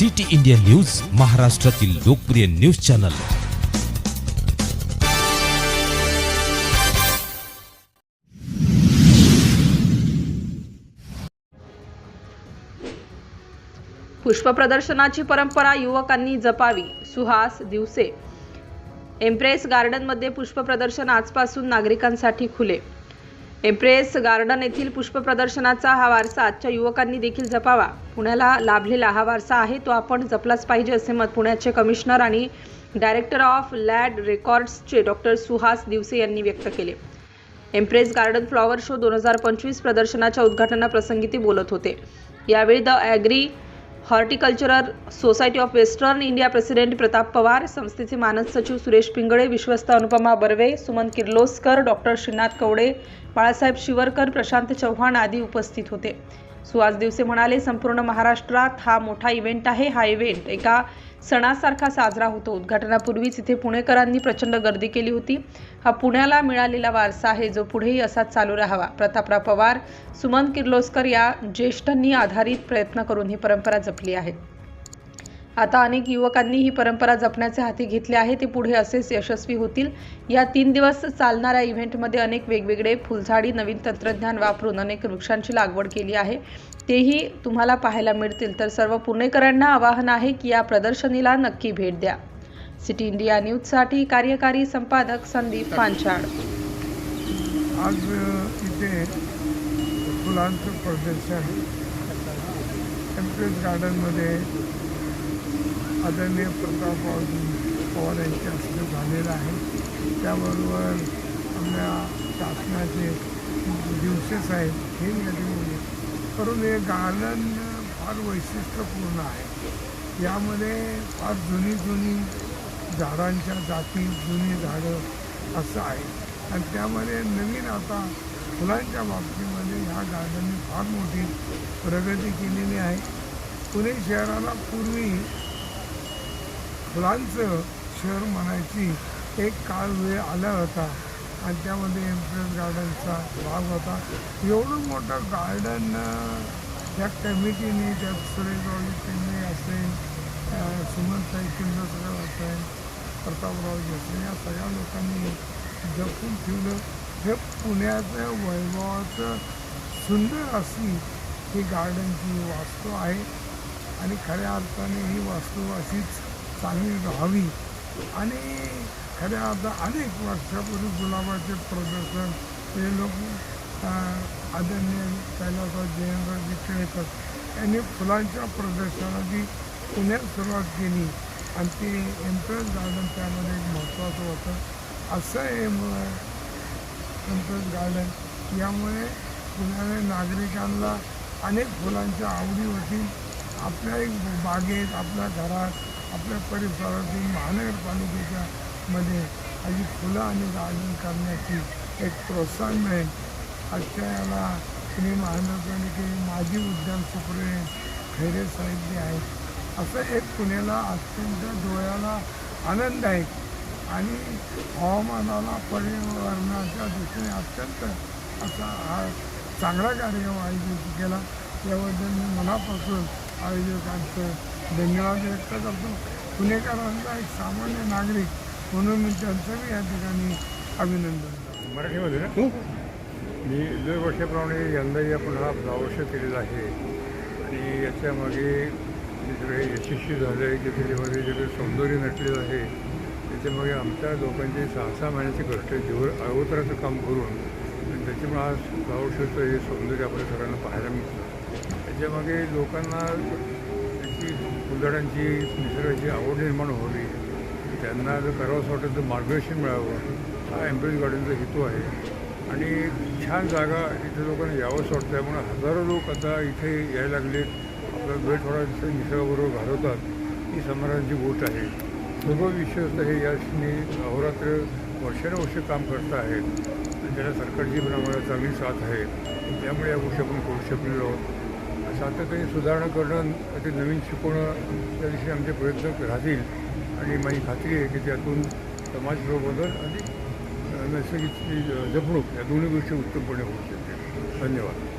City India news महाराष्ट्रातील लोकप्रिय news channel. पुष्प प्रदर्शनाची परंपरा युवकांनी जपावी सुहास दिवसे. एम्प्रेस गार्डनमध्ये पुष्प प्रदर्शन आजपासून नागरिकांसाठी खुले. एम्प्रेस गार्डन येथील पुष्प प्रदर्शनाचा हा वारसा आजच्या युवकांनी देखील जपावा. पुण्याला लाभलेला हा वारसा आहे तो आपण जपलाच पाहिजे असे मत पुण्याचे कमिशनर आणि डायरेक्टर ऑफ लॅड रेकॉर्ड्सचे डॉक्टर सुहास दिवसे यांनी व्यक्त केले. एम्प्रेस गार्डन फ्लॉवर शो दोन हजार पंचवीस प्रदर्शनाच्या उद्घाटनाप्रसंगी ते बोलत होते. यावेळी the agri horticultural society of western India president Pratap Pawar संस्थेचे मानद सचिव सुरेश पिंगळे विश्वस्त अनुपमा बर्वे सुमन किर्लोस्कर डॉक्टर श्रीनाथ कवडे बाळासाहेब शिवरकर प्रशांत चव्हाण आदी उपस्थित होते. सुहास दिवसे म्हणाले संपूर्ण महाराष्ट्रात हा मोठा इव्हेंट आहे. हा इव्हेंट एका सणासारखा साजरा होतो. उद्घाटनापूर्वीच इथे पुणेकरांनी प्रचंड गर्दी केली होती. हा पुण्याला मिळालेला वारसा आहे जो पुढेही असाच चालू राहावा. प्रतापराव पवार सुमन किर्लोस्कर या ज्येष्ठांनी आधारित प्रयत्न करून ही परंपरा जपली आहे. आता अनेक युवकांनी ही परंपरा जपण्याचे हाती घेतले आहे. ते पुढे असेच यशस्वी होतील. या तीन दिवस चालणाऱ्या इव्हेंटमध्ये अनेक वेगवेगळे फुलझाडी नवीन तंत्रज्ञान वापरून अनेक वृक्षांची लागवड केली आहे. तेही तुम्हाला पाहायला मिळतील. तर सर्व पुणेकरांना आवाहन आहे की या प्रदर्शनीला नक्की भेट द्या. सिटी इंडिया न्यूजसाठी कार्यकारी संपादक संदीप पांचाळ. आज इथे फुलांचं प्रदर्शन एम्प्रेस गार्डनमध्ये आदरणीय प्रताप पवार यांच्या हस्ते झालेलं आहे. त्याबरोबर आपल्या शासनाचे दिवसेस आहेत हे यादी करून हे गार्डन फार वैशिष्ट्यपूर्ण आहे. यामध्ये फार जुनी जुनी झाडांच्या जाती जुनी झाडं असं आहे. आणि त्यामध्ये नवीन आता फुलांच्या बाबतीमध्ये ह्या गार्डनने फार मोठी प्रगती केलेली आहे. पुणे शहराला पूर्वी फुलांचं शहर म्हणायची एक काळ वेळ आला होता. आणि त्यामध्ये एम्प्रेस गार्डनचा भाग होता. एवढं मोठं गार्डन त्या कमिटीने त्यात सुरेशराव पिंगळे असेल सुमनताई किंदसराव असेल प्रतापराव असेल या सगळ्या लोकांनी जपून ठेवलं. हे पुण्याचं वैभवाचं सुंदर अशी ही गार्डनची वास्तू आहे. आणि खऱ्या अर्थाने ही वास्तू अशीच चांगली राहावी आणि खऱ्या आता अनेक वर्षापूर्वी गुलाबाचे प्रदर्शन हे लोक आदरणीय कैलासा जयंतरावजी केळकर यांनी फुलांच्या प्रदर्शनाची पुण्यात सुरुवात केली. आणि ते एम्प्रेस गार्डन त्यामध्ये एक महत्त्वाचं होतं. असं हे एम्प्रेस गार्डन यामुळे पुण्याने नागरिकांना अनेक फुलांच्या आवडी होती आपल्या एक बागेत आपल्या घरात आपल्या परिसरातील महानगरपालिकेच्या मध्ये अशी फुलं आणि गार्डन करण्याची एक प्रोत्साहन मिळेल. आजच्या याला पुणे महानगरपालिकेचे माजी उद्यान सुप्रिय खैरे साहेब जे आहेत असं एक पुण्याला अत्यंत डोळ्याला आनंददायक आणि हवामानाला पर्यावरणाच्या दृष्टीने अत्यंत असा हा चांगला कार्यक्रम आयोजित केला. त्याबद्दल मी मनापासून आयोजकांचं धन्यवाद व्यक्त करतो. पुणेकरांचा एक सामान्य नागरिक म्हणून मी त्यांचंही या ठिकाणी अभिनंदन करतो. मराठीमध्ये ना? मी दरवर्षाप्रमाणे यंदाही आपण हा फ्लावर्स केलेला आहे. आणि याच्यामागे जे सगळे यशस्वी झालं आहे. की त्याच्यामध्ये जे काही सौंदर्य नटलेलं आहे त्याच्यामागे आमच्या लोकांचे सहा सहा महिन्याचे कष्ट दिवस अगोदराचं काम करून आणि त्याच्यामुळे आज फ्लावर शोचं हे सौंदर्य आपल्या सगळ्यांना पाहायला मिळतं. त्याच्यामागे लोकांना ती फुलझाडांची निसर्गाची आवड निर्माण व्हावी. त्यांना जर करावंसं वाटतं तर मार्गदर्शन मिळावं. हा एम्प्रेस गार्डनचा हेतू आहे. आणि छान जागा इथे लोकांना यावंसं वाटतं. त्यामुळे हजारो लोक आता इथे यायला लागलेत. आपला वेळ थोडा निसर्गाबरोबर घालवतात. ही समाजांची गोष्ट आहे. सर्व विश्वस्त हे याने अहोरात्र वर्षानुवर्ष काम करत आहेत. त्याला सरकारची पण आम्हाला चांगली साथ आहे. त्यामुळे या गोष्टी आपण करू शकलेलो आहोत. सातत्याने सुधारणा करणं ते नवीन शिकवणं त्याविषयी आमचे प्रयत्न राहतील. आणि माझी खात्री आहे की त्यातून समाजबरोबर आणि नैसर्गिक जपणूक या दोन्ही गोष्टी उत्तमपणे होऊ शकते धन्यवाद.